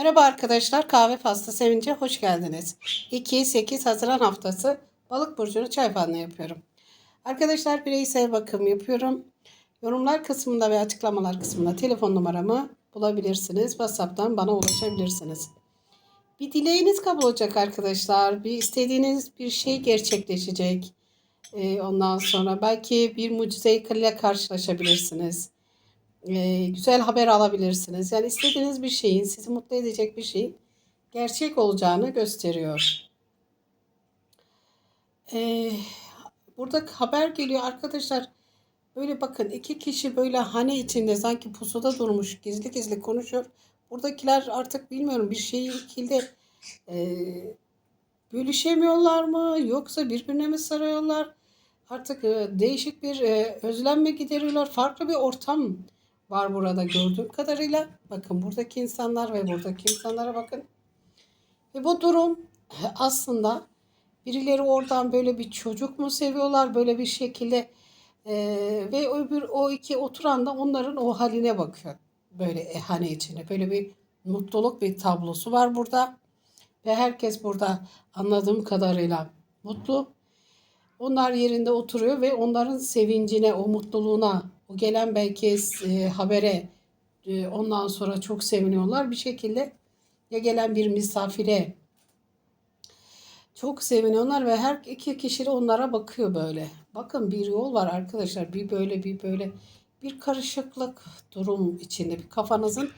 Merhaba arkadaşlar, kahve faslı sevince hoş geldiniz. 2-8 Haziran haftası balık burcunu çay falına yapıyorum. Arkadaşlar bireysel bakım yapıyorum. Yorumlar kısmında ve açıklamalar kısmında telefon numaramı bulabilirsiniz. WhatsApp'tan bana ulaşabilirsiniz. Bir dileğiniz kabul olacak arkadaşlar. Bir istediğiniz bir şey gerçekleşecek. Ee, ondan sonra belki bir mucize ile karşılaşabilirsiniz. Ee, güzel haber alabilirsiniz. Yani istediğiniz bir şeyin, sizi mutlu edecek bir şeyin gerçek olacağını gösteriyor. Ee, burada haber geliyor arkadaşlar. Böyle bakın iki kişi böyle hane içinde sanki pusuda durmuş gizli gizli konuşuyor. Buradakiler artık bilmiyorum bir şekilde e, bölüşemiyorlar mı yoksa birbirine mi sarıyorlar? Artık e, değişik bir e, özlem mi gideriyorlar? Farklı bir ortam var burada gördüğüm kadarıyla. Bakın buradaki insanlar ve buradaki insanlara bakın. Ve bu durum aslında birileri oradan böyle bir çocuk mu seviyorlar böyle bir şekilde e, ve öbür o iki oturan da onların o haline bakıyor. Böyle e, hane içine böyle bir mutluluk bir tablosu var burada. Ve herkes burada anladığım kadarıyla mutlu. Onlar yerinde oturuyor ve onların sevincine, o mutluluğuna, o gelen belki e, habere e, ondan sonra çok seviniyorlar. Bir şekilde ya gelen bir misafire çok seviniyorlar ve her iki kişi de onlara bakıyor böyle. Bakın bir yol var arkadaşlar. Bir böyle bir böyle bir karışıklık durum içinde. Bir kafanızın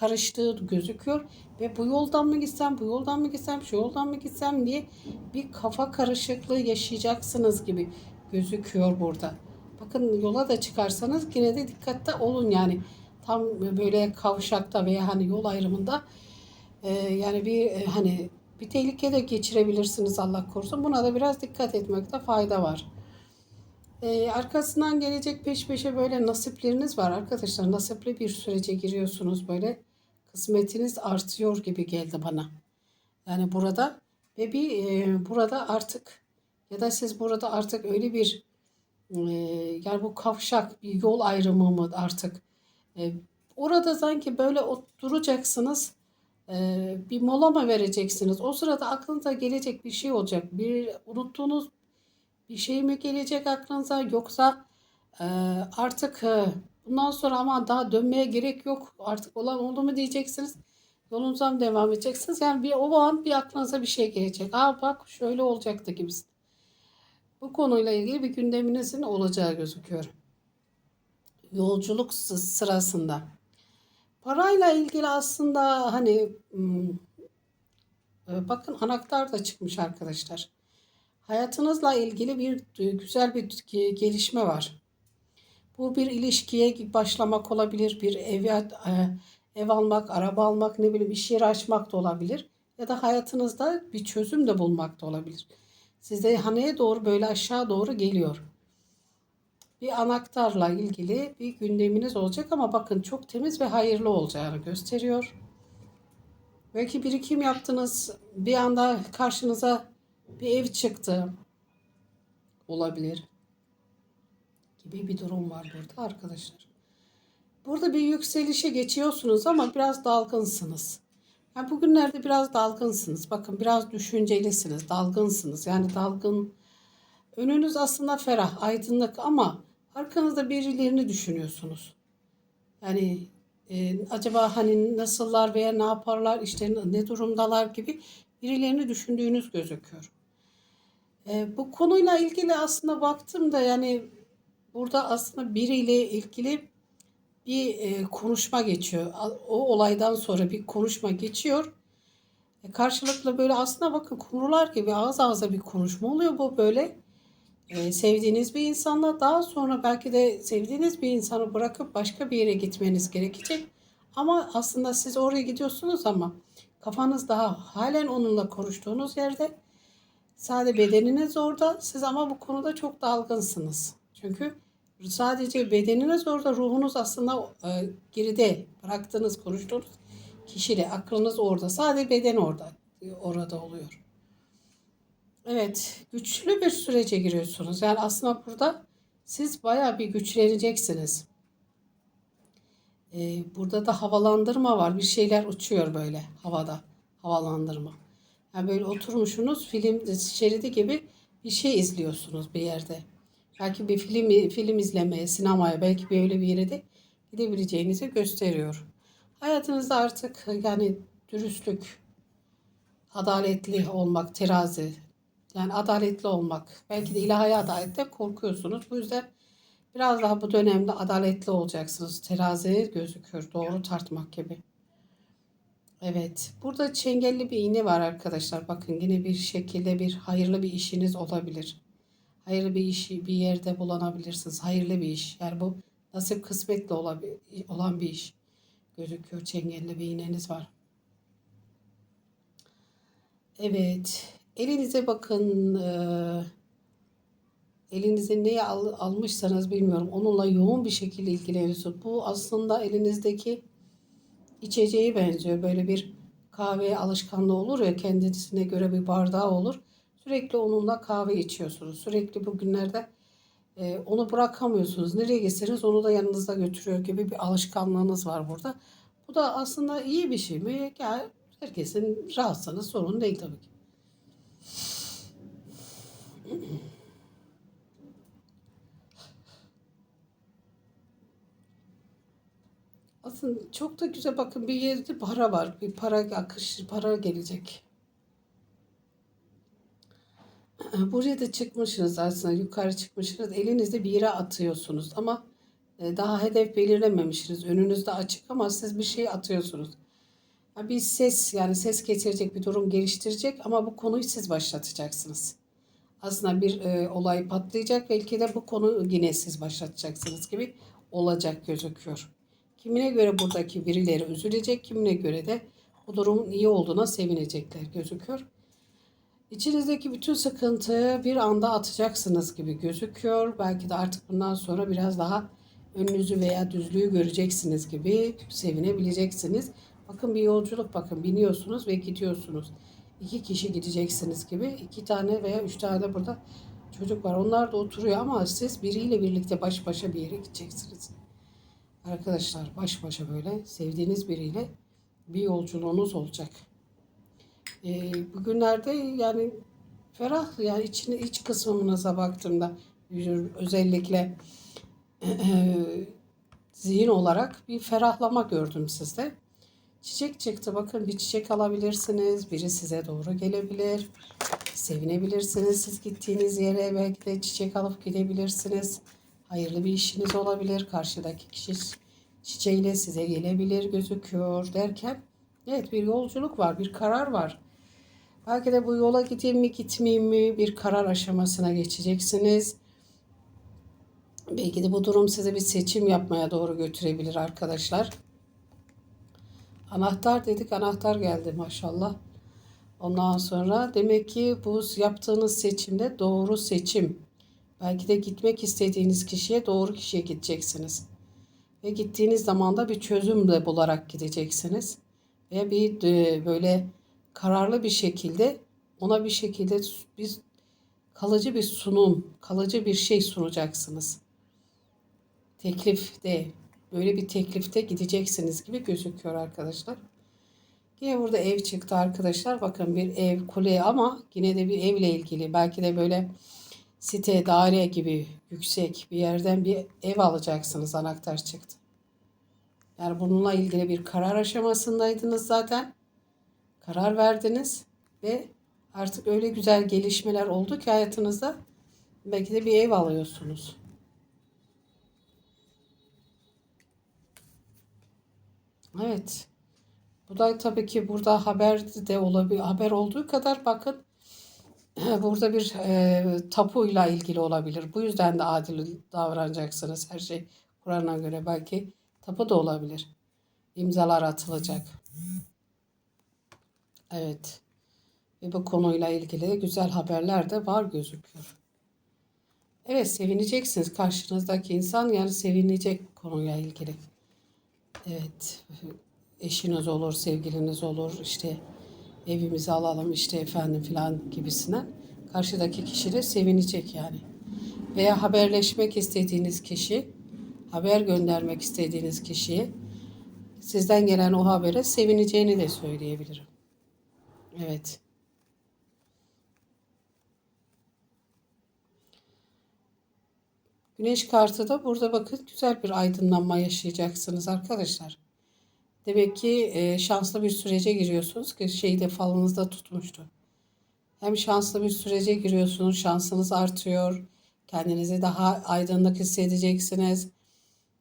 karıştığı gözüküyor ve bu yoldan mı gitsem, bu yoldan mı gitsem, şu yoldan mı gitsem diye bir kafa karışıklığı yaşayacaksınız gibi gözüküyor burada. Bakın yola da çıkarsanız yine de dikkatte olun yani. Tam böyle kavşakta veya hani yol ayrımında e, yani bir e, hani bir tehlike de geçirebilirsiniz Allah korusun. Buna da biraz dikkat etmekte fayda var. Ee, arkasından gelecek peş peşe böyle nasipleriniz var arkadaşlar. Nasipli bir sürece giriyorsunuz böyle. Kısmetiniz artıyor gibi geldi bana. Yani burada ve bir e, burada artık ya da siz burada artık öyle bir e, yani bu kavşak bir yol ayrımı mı artık e, orada sanki böyle duracaksınız e, bir mola mı vereceksiniz? O sırada aklınıza gelecek bir şey olacak. Bir unuttuğunuz bir şey mi gelecek aklınıza yoksa e, artık e, bundan sonra ama daha dönmeye gerek yok artık olan oldu mu diyeceksiniz. Yolunuza mı devam edeceksiniz? Yani bir o an bir aklınıza bir şey gelecek. Aa bak şöyle olacaktı gibisin. Bu konuyla ilgili bir gündeminizin olacağı gözüküyor. Yolculuk sırasında. Parayla ilgili aslında hani bakın anahtar da çıkmış arkadaşlar. Hayatınızla ilgili bir güzel bir gelişme var. Bu bir ilişkiye başlamak olabilir, bir ev, ev almak, araba almak, ne bileyim iş yeri açmak da olabilir. Ya da hayatınızda bir çözüm de bulmak da olabilir. Sizde haneye doğru böyle aşağı doğru geliyor. Bir anahtarla ilgili bir gündeminiz olacak ama bakın çok temiz ve hayırlı olacağını gösteriyor. Belki birikim yaptınız, bir anda karşınıza bir ev çıktı. Olabilir. Gibi bir durum var burada arkadaşlar. Burada bir yükselişe geçiyorsunuz ama biraz dalgınsınız. Yani bugünlerde biraz dalgınsınız. Bakın biraz düşüncelisiniz, dalgınsınız. Yani dalgın önünüz aslında ferah, aydınlık ama arkanızda birilerini düşünüyorsunuz. Yani e, acaba hani nasıllar veya ne yaparlar, işte ne durumdalar gibi birilerini düşündüğünüz gözüküyor. E, bu konuyla ilgili aslında baktığımda yani burada aslında biriyle ilgili bir e, konuşma geçiyor. O olaydan sonra bir konuşma geçiyor. E, karşılıklı böyle aslında bakın kumrular gibi ağız ağza bir konuşma oluyor bu böyle. E, sevdiğiniz bir insanla daha sonra belki de sevdiğiniz bir insanı bırakıp başka bir yere gitmeniz gerekecek. Ama aslında siz oraya gidiyorsunuz ama kafanız daha halen onunla konuştuğunuz yerde Sadece bedeniniz orada. Siz ama bu konuda çok dalgınsınız. Çünkü sadece bedeniniz orada, ruhunuz aslında e, geride bıraktığınız, konuştuğunuz kişiyle, aklınız orada. Sadece beden orada, orada oluyor. Evet, güçlü bir sürece giriyorsunuz. Yani aslında burada siz bayağı bir güçleneceksiniz. Ee, burada da havalandırma var. Bir şeyler uçuyor böyle havada. Havalandırma. Yani böyle oturmuşsunuz film şeridi gibi bir şey izliyorsunuz bir yerde. Belki bir film film izlemeye, sinemaya, belki böyle bir yere de gidebileceğinizi gösteriyor. Hayatınızda artık yani dürüstlük, adaletli olmak, terazi, yani adaletli olmak. Belki de ilahi adaletten korkuyorsunuz. Bu yüzden biraz daha bu dönemde adaletli olacaksınız. Terazi gözüküyor. Doğru tartmak gibi. Evet. Burada çengelli bir iğne var arkadaşlar. Bakın yine bir şekilde bir hayırlı bir işiniz olabilir. Hayırlı bir işi bir yerde bulunabilirsiniz. Hayırlı bir iş. Yani bu nasip kısmetle olan bir iş gözüküyor. Çengelli bir iğneniz var. Evet. Elinize bakın. Elinize neyi al, almışsanız bilmiyorum. Onunla yoğun bir şekilde ilgileniyorsunuz. Bu aslında elinizdeki içeceği benziyor. Böyle bir kahve alışkanlığı olur ya kendisine göre bir bardağı olur. Sürekli onunla kahve içiyorsunuz. Sürekli bugünlerde e, onu bırakamıyorsunuz. Nereye gitseniz onu da yanınızda götürüyor gibi bir alışkanlığınız var burada. Bu da aslında iyi bir şey mi? Yani herkesin rahatsanız sorun değil tabii ki. Aslında çok da güzel bakın bir yerde para var. Bir para akış, para gelecek. Buraya da çıkmışsınız aslında yukarı çıkmışsınız. Elinizde bir yere atıyorsunuz ama e, daha hedef belirlememişsiniz. Önünüzde açık ama siz bir şey atıyorsunuz. Bir ses yani ses getirecek bir durum geliştirecek ama bu konuyu siz başlatacaksınız. Aslında bir e, olay patlayacak belki de bu konu yine siz başlatacaksınız gibi olacak gözüküyor. Kimine göre buradaki birileri üzülecek, kimine göre de bu durumun iyi olduğuna sevinecekler gözüküyor. İçinizdeki bütün sıkıntıyı bir anda atacaksınız gibi gözüküyor. Belki de artık bundan sonra biraz daha önünüzü veya düzlüğü göreceksiniz gibi sevinebileceksiniz. Bakın bir yolculuk bakın biniyorsunuz ve gidiyorsunuz. İki kişi gideceksiniz gibi. iki tane veya üç tane burada çocuk var. Onlar da oturuyor ama siz biriyle birlikte baş başa bir yere gideceksiniz. Arkadaşlar baş başa böyle sevdiğiniz biriyle bir yolculuğunuz olacak. Ee, bugünlerde yani ferah yani içine iç kısmınıza baktığımda özellikle zihin olarak bir ferahlama gördüm sizde. Çiçek çıktı. Bakın bir çiçek alabilirsiniz. Biri size doğru gelebilir. Sevinebilirsiniz. Siz gittiğiniz yere belki de çiçek alıp gidebilirsiniz. Hayırlı bir işiniz olabilir. Karşıdaki kişi çiçeğiyle size gelebilir gözüküyor derken evet bir yolculuk var. Bir karar var. Belki de bu yola gideyim mi gitmeyeyim mi bir karar aşamasına geçeceksiniz. Belki de bu durum size bir seçim yapmaya doğru götürebilir arkadaşlar. Anahtar dedik anahtar geldi maşallah. Ondan sonra demek ki bu yaptığınız seçimde doğru seçim. Belki de gitmek istediğiniz kişiye doğru kişiye gideceksiniz. Ve gittiğiniz zaman da bir çözümle bularak gideceksiniz. Ve bir e, böyle kararlı bir şekilde ona bir şekilde bir kalıcı bir sunum, kalıcı bir şey sunacaksınız. Teklif de böyle bir teklifte gideceksiniz gibi gözüküyor arkadaşlar. Yine burada ev çıktı arkadaşlar. Bakın bir ev kule ama yine de bir evle ilgili. Belki de böyle site, daire gibi yüksek bir yerden bir ev alacaksınız. Anahtar çıktı. Yani bununla ilgili bir karar aşamasındaydınız zaten. Karar verdiniz ve artık öyle güzel gelişmeler oldu ki hayatınızda belki de bir ev alıyorsunuz. Evet. Bu da tabii ki burada haber de olabilir. Haber olduğu kadar bakın burada bir e, tapuyla ilgili olabilir. Bu yüzden de adil davranacaksınız. Her şey Kur'an'a göre belki tapu da olabilir. İmzalar atılacak. Evet. Ve bu konuyla ilgili de güzel haberler de var gözüküyor. Evet sevineceksiniz. Karşınızdaki insan yani sevinecek konuyla ilgili. Evet. Eşiniz olur, sevgiliniz olur, işte evimizi alalım işte efendim filan gibisinden. Karşıdaki kişi de sevinecek yani. Veya haberleşmek istediğiniz kişi, haber göndermek istediğiniz kişiye sizden gelen o habere sevineceğini de söyleyebilirim. Evet. Güneş kartı da burada bakın güzel bir aydınlanma yaşayacaksınız arkadaşlar. Demek ki e, şanslı bir sürece giriyorsunuz ki şeyde falınızda tutmuştu. Hem şanslı bir sürece giriyorsunuz, şansınız artıyor. Kendinizi daha aydınlık hissedeceksiniz.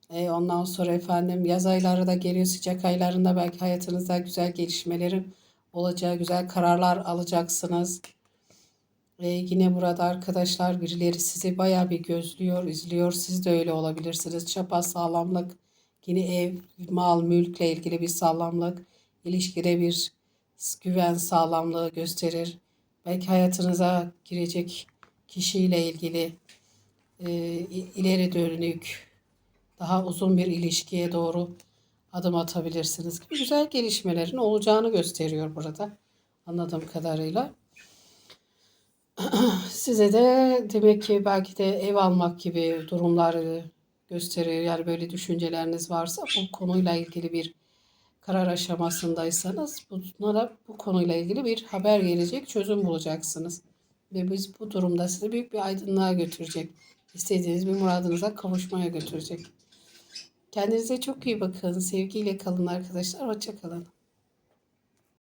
E, ondan sonra efendim yaz ayları da geliyor, sıcak aylarında belki hayatınızda güzel gelişmelerin olacağı, güzel kararlar alacaksınız. E, yine burada arkadaşlar birileri sizi bayağı bir gözlüyor, izliyor. Siz de öyle olabilirsiniz. Çapa sağlamlık, yine ev, mal, mülkle ilgili bir sağlamlık, ilişkide bir güven sağlamlığı gösterir. Belki hayatınıza girecek kişiyle ilgili e, ileri dönük daha uzun bir ilişkiye doğru adım atabilirsiniz gibi güzel gelişmelerin olacağını gösteriyor burada anladığım kadarıyla. Size de demek ki belki de ev almak gibi durumları gösteriyor. Yani böyle düşünceleriniz varsa bu konuyla ilgili bir karar aşamasındaysanız bunlara bu konuyla ilgili bir haber gelecek, çözüm bulacaksınız. Ve biz bu durumda sizi büyük bir aydınlığa götürecek. İstediğiniz bir muradınıza kavuşmaya götürecek. Kendinize çok iyi bakın. Sevgiyle kalın arkadaşlar. Hoşça kalın.